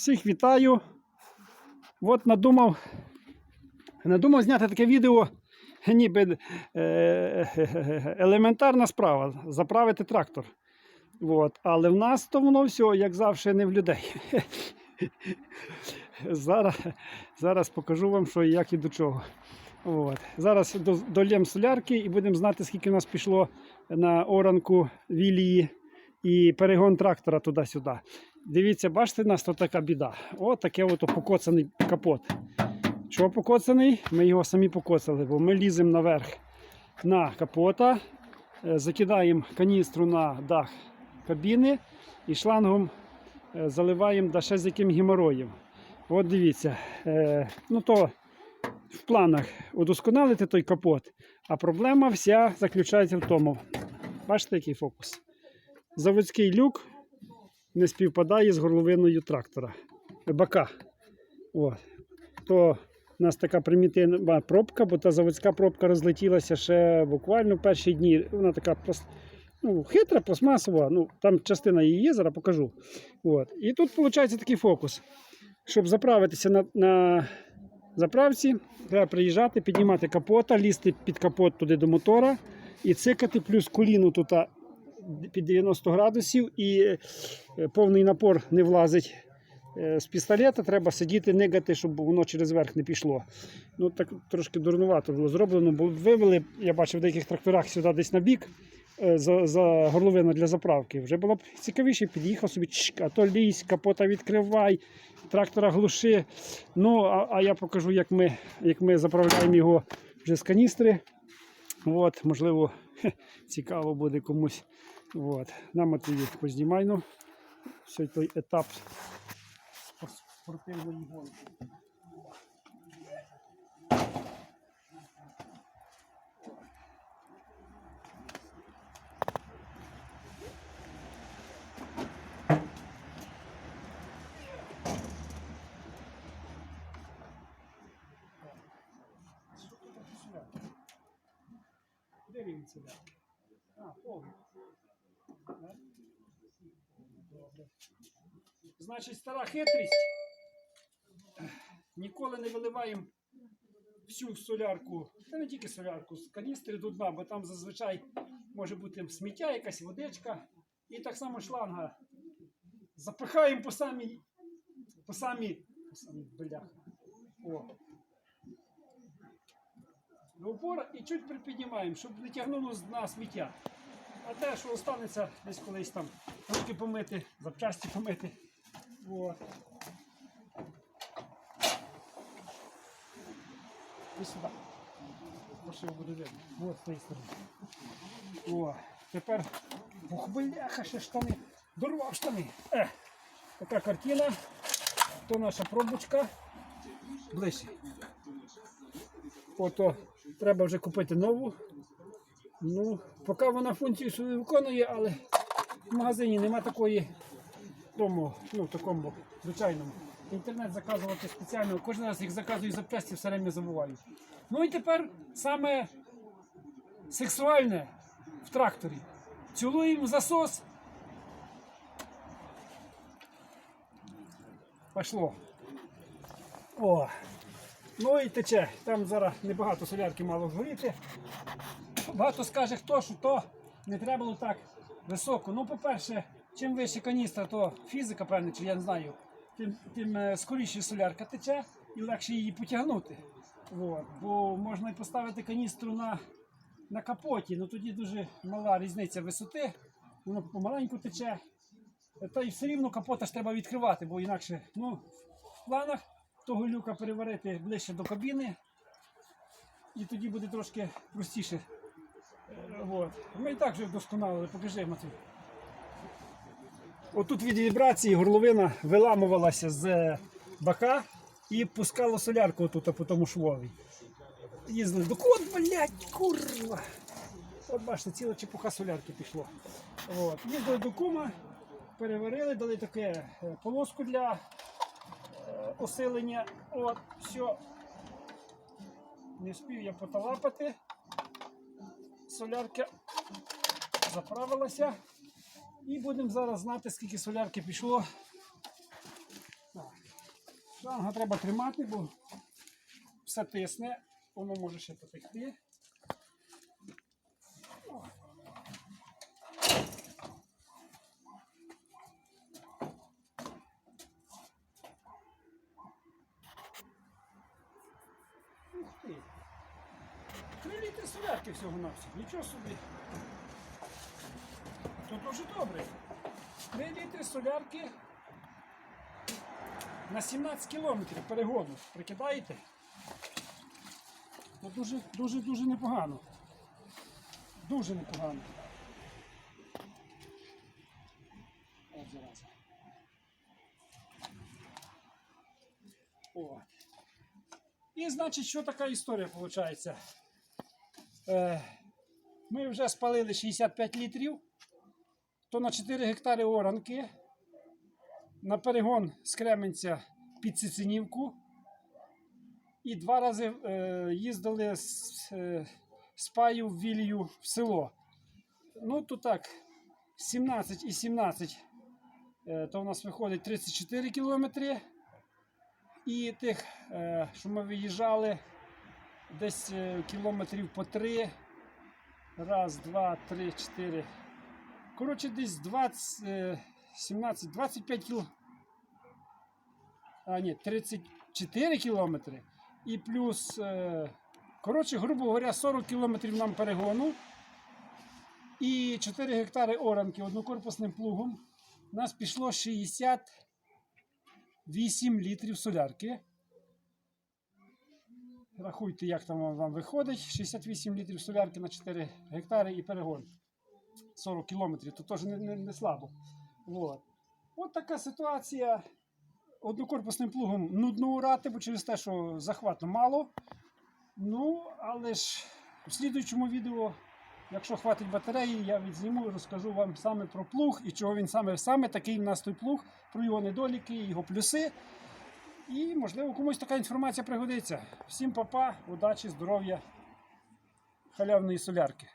Всіх вітаю. От надумав, надумав зняти таке відео, ніби е, елементарна справа заправити трактор. От. Але в нас то воно все, як завжди, не в людей. Зараз, зараз покажу вам, що як і до чого. От. Зараз до- долємо солярки і будемо знати, скільки в нас пішло на оранку вілії і перегон трактора туди-сюди. Дивіться, бачите, у нас тут така біда. О, таке от покоцаний капот. Чого покоцаний? Ми його самі покоцали, бо ми ліземо наверх на капота, е, закидаємо каністру на дах кабіни і шлангом е, заливаємо да ще з яким геморроєм. От дивіться, е, ну то в планах удосконалити той капот, а проблема вся заключається в тому. Бачите, який фокус? Заводський люк не співпадає з горловиною трактора. Бака. О. То у нас така примітивна пробка, бо та заводська пробка розлетілася ще буквально в перші дні. Вона така ну, хитра, пластмасова. Ну, там частина її є, зараз покажу. От. І тут виходить такий фокус. Щоб заправитися на, на заправці, треба приїжджати, піднімати капота, лізти під капот туди до мотора і цикати плюс коліну тут під 90 градусів і е, повний напор не влазить. Е, З пістолета треба сидіти, нигати, щоб воно через верх не пішло. Ну так трошки дурнувато було зроблено, бо вивели, я бачив в деяких тракторах сюди десь на бік е, за, за горловину для заправки. Вже було б цікавіше, під'їхав собі, чик, а то лізь, капота відкривай, трактора глуши. Ну, а, а я покажу, як ми, як ми заправляємо його вже з каністри. От, можливо, цікаво буде комусь. От. Нам от її познімайно. Все той етап спортивної гонки. Він сюди? А, повний. Да? Добре. Значить, стара хитрість. Ніколи не виливаємо всю солярку, та не тільки солярку, з каністри до дна, бо там зазвичай може бути сміття, якась водичка. І так само шланга. Запихаємо по самій, по самій, по самій бляха. О. До упора і чуть припіднімаємо, щоб не тягнуло з дна сміття. А те, що останеться десь колись там руки помити, запчасті помити. От. І сюди. Пошив буде видно. От з тієї сторони. О, тепер. Ох, бляха, ще штани. Дорвав штани. Е, така картина. То наша пробочка. Ближче. Ото треба вже купити нову. Ну, поки вона функцію свою виконує, але в магазині нема такої тому, ну, такому звичайному. Інтернет заказувати спеціально. Кожен раз їх заказую запчасті, все время забуваю. Ну і тепер саме сексуальне в тракторі. Цілуємо засос. Пошло. О. Ну і тече. Там зараз небагато солярки мало згоріти. Багато скаже, хто що то не треба було так високо. Ну, по-перше, чим вище каністра, то фізика, певне, чи я не знаю, тим, тим е, скоріше солярка тече і легше її потягнути. От. Бо можна і поставити каністру на, на капоті, ну тоді дуже мала різниця висоти, воно помаленьку тече. Та й все рівно капота ж треба відкривати, бо інакше ну, в планах того люка переварити ближче до кабіни, і тоді буде трошки простіше. Е, Вот. Ми і так вже вдосконалили, покажи Матвій. Отут від вібрації горловина виламувалася з е, бака і пускало солярку отут по тому швові. Їздили до кот, блядь, курва. От бачите, ціла чепуха солярки пішло. От. Їздили до кума, переварили, дали таке е, полоску для осилення. От, все. Не встиг я поталапати солярка заправилася. І будемо зараз знати, скільки солярки пішло. Так. Треба тримати, бо все тисне, воно може ще потекти. Ти! Три літри солярки всього на всього. Нічого собі. То дуже добре. Три літри солярки на 17 кілометрів перегону. Прикидаєте? Це дуже, дуже, дуже непогано. Дуже непогано. От зараза. О. І значить, що така історія виходить? Е, ми вже спалили 65 літрів, то на 4 гектари оранки, на перегон з Кременця під Цицинівку. І два рази е, їздили з, е, паю в Вілію в село. Ну, то так, 17 і 17, е, то у нас виходить 34 кілометри. І тих, е, що ми виїжджали, десь е, кілометрів по 3. Раз, два, три, чотири. Коротше, десь 20, е, 17, 25 кіл. А, ні, 34 кілометри. І плюс, е, коротше, грубо говоря, 40 кілометрів нам перегону. І 4 гектари оранки однокорпусним плугом. У нас пішло 68 літрів солярки. Рахуйте, як там вам виходить. 68 літрів солярки на 4 гектари і перегон. 40 кілометрів, то теж не, не, не слабо. Вот. От така ситуація. Однокорпусним плугом нудно урати, бо через те, що захвату мало. Ну, але ж у слідуючому відео, якщо хватить батареї, я відзніму і розкажу вам саме про плуг і чого він саме саме такий в нас той плуг, про його недоліки, його плюси. І, можливо, комусь така інформація пригодиться. Всім папа, удачі, здоров'я, халявної солярки.